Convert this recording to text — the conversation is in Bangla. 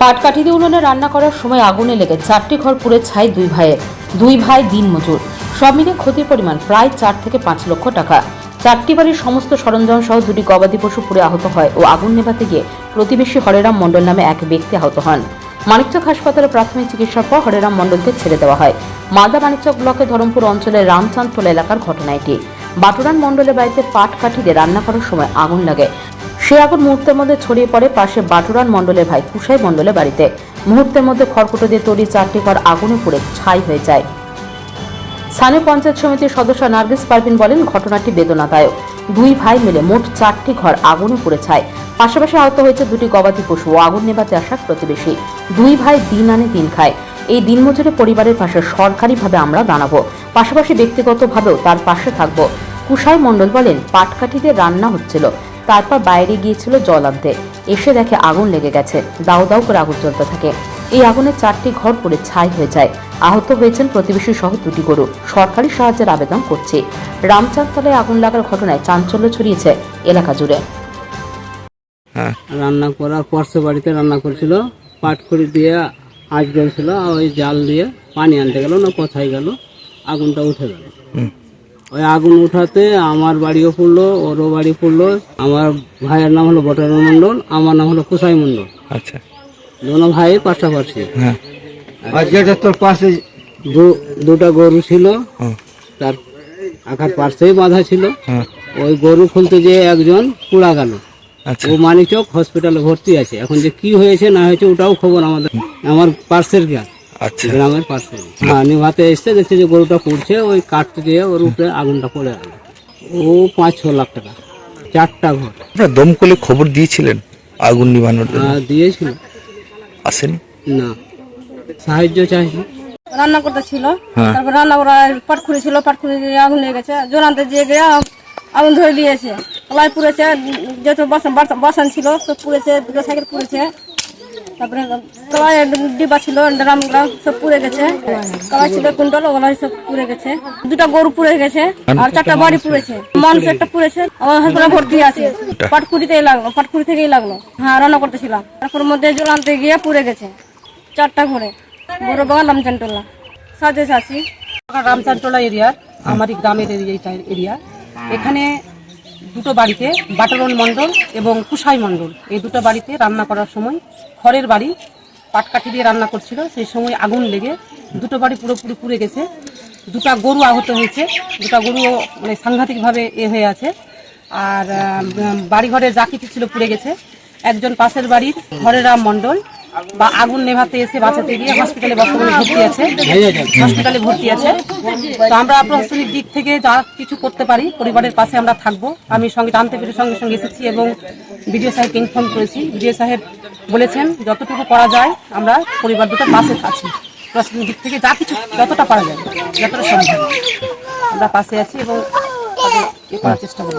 পাটকাঠিতে উনুনে রান্না করার সময় আগুনে লেগে চারটি ঘর পুড়ে ছাই দুই ভাইয়ের। দুই ভাই দিন মজুর। সব মিলে ক্ষতির পরিমাণ প্রায় চার থেকে পাঁচ লক্ষ টাকা। চারটি বাড়ির সমস্ত সরঞ্জাম সহ দুটি গবাদি পশু পুড়ে আহত হয় ও আগুন নেভাতে গিয়ে প্রতিবেশী হরেরাম মণ্ডল নামে এক ব্যক্তি আহত হন। মানিকচক হাসপাতালে প্রাথমিক চিকিৎসার পর হরেরাম মণ্ডলকে ছেড়ে দেওয়া হয়। মালদা মানিকচক ব্লকে ধরমপুর অঞ্চলের রামচাঁদটোলা এলাকার ঘটনা এটি। বাটুরান মণ্ডলের বাড়িতে পাট কাঠিতে রান্না করার সময় আগুন লাগে। সে আগুন মুহূর্তের মধ্যে ছড়িয়ে পড়ে পাশে বাটুরান মণ্ডলের ভাই কুশাই মণ্ডলের বাড়িতে। মুহূর্তের মধ্যে খড়কুটো দিয়ে তৈরি চারটি ঘর আগুনে পুড়ে ছাই হয়ে যায়। স্থানীয় পঞ্চায়েত সমিতির সদস্য নার্গিস পারভিন বলেন, ঘটনাটি বেদনাদায়ক। দুই ভাই মিলে মোট চারটি ঘর আগুনে পুড়ে ছায় পাশাপাশি আহত হয়েছে দুটি গবাদি পশু ও আগুন নেভাতে আসা প্রতিবেশী। দুই ভাই দিন আনে দিন খায়। এই দিনমজুরে পরিবারের পাশে সরকারিভাবে আমরা দাঁড়াবো। পাশাপাশি ব্যক্তিগতভাবেও তার পাশে থাকব। কুশাই মণ্ডল বলেন, পাটকাঠিতে রান্না হচ্ছিল। তারপর বাইরে গিয়েছিল জল আনতে। এসে দেখে আগুন লেগে গেছে। দাও দাও করে আগুন জ্বলতে থাকে। এই আগুনে চারটি ঘর পড়ে ছাই হয়ে যায়। আহত হয়েছেন প্রতিবেশী সহ দুটি গরু। সরকারি সাহায্যের আবেদন করছে। রামচাঁদতলায় আগুন লাগার ঘটনায় চাঞ্চল্য ছড়িয়েছে এলাকা জুড়ে। হ্যাঁ। রান্না করার পরশে বাড়িতে রান্না করছিল। পাট করে দিয়ে জ্বলছিল। আর ওই জাল দিয়ে পানি আনতে গেল না কোথায় গেল আগুনটা উঠে গেল। ওই আগুন উঠাতে আমার বাড়িও পড়ল ওরও বাড়ি পড়ল আমার ভাইয়ের নাম হলো বটর মণ্ডল আমার নাম হলো কুসাই মণ্ডল। আচ্ছা। দোনো ভাই পাশাপাশি। হ্যাঁ। আর যেটা তোর পাশে দুটা গরু ছিল। তার আখার পাশেই বাঁধা ছিল। হ্যাঁ ওই গরু খুলতে যেয়ে একজন পুড়া গেল। আচ্ছা। ও মানিকচক হসপিটালে ভর্তি আছে। এখন যে কি হয়েছে না হয়েছে ওটাও খবর আমাদের আমার পার্সের জ্ঞান। আচ্ছা। গ্রামের পার্সেল হ্যাঁ নিভাতে এসছে দেখছে যে গরুটা পড়ছে ওই কাটতে দিয়ে ওর উপরে আগুনটা পড়ে গেল। ও পাঁচ ছ লাখ টাকা চারটা ঘর। আপনার দমকলে খবর দিয়েছিলেন আগুন নিভানোর জন্য? আহ, দিয়েছিল। আসেনি? না। সাহায্য চাইছি। রান্না করতেছিল হ্যাঁ। তারপর রান্না করা পাট খুঁড়েছিল পাট খুঁড়ে দিয়ে আগুন লেগে গেছে। জোরানতে যে গিয়ে আগুন ধরে দিয়েছে কলাই পুড়েছে যত বাসন বাসন- বাসন ছিল সব পুড়েছে দুটো সাইকেল পুড়েছে। তারপরে কলাই ডিব্বা ছিল ড্রামগুলো সব পুড়ে গেছে। কলাই ছিল কুইন্টাল ওগুলো সব পুড়ে গেছে। দুটা গরু পুড়ে গেছে আর চারটা বাড়ি পুড়েছে। মানুষ একটা পুড়েছে আমার হাসপাতালে ভর্তি আছে পাটকুড়িতেই লাগল পাটকুড়ি থেকেই লাগল। হ্যাঁ রান্না করতেছিলাম। তারপর মধ্যে জল আনতে গিয়ে পুড়ে গেছে চারটা ঘরে। বড় বাগান রামচন্দ্রলা সাজে শাসি রামচানটোলা এরিয়ার আমারই গ্রামের এরিয়া এরিয়া। এখানে দুটো বাড়িতে বাটারন মণ্ডল এবং কুসাই মণ্ডল। এই দুটো বাড়িতে রান্না করার সময় খড়ের বাড়ি পাটকাঠি দিয়ে রান্না করছিল, সেই সময় আগুন লেগে দুটো বাড়ি পুরোপুরি পুড়ে গেছে। দুটা গরু আহত হয়েছে, দুটা গরু মানে সাংঘাতিকভাবে এ হয়ে আছে। আর বাড়িঘরে যা কিছু ছিল পুড়ে গেছে। একজন পাশের বাড়ির হরেরাম মণ্ডল বা আগুন নেভাতে এসে বাঁচাতে গিয়ে হসপিটালে বর্তমানে ভর্তি আছে। হসপিটালে ভর্তি আছে। তো আমরা প্রশাসনিক দিক থেকে যা কিছু করতে পারি, পরিবারের পাশে আমরা থাকব। আমি সঙ্গে জানতে পেরে সঙ্গে সঙ্গে এসেছি এবং বিডিও সাহেবকে ইনফর্ম করেছি। বিডিও সাহেব বলেছেন, যতটুকু করা যায়, আমরা পরিবার দুটোর পাশে আছি। প্রশাসনিক দিক থেকে যা কিছু, যতটা পারা যায়, যতটা সম্ভব। আমরা পাশে আছি এবং চেষ্টা করব।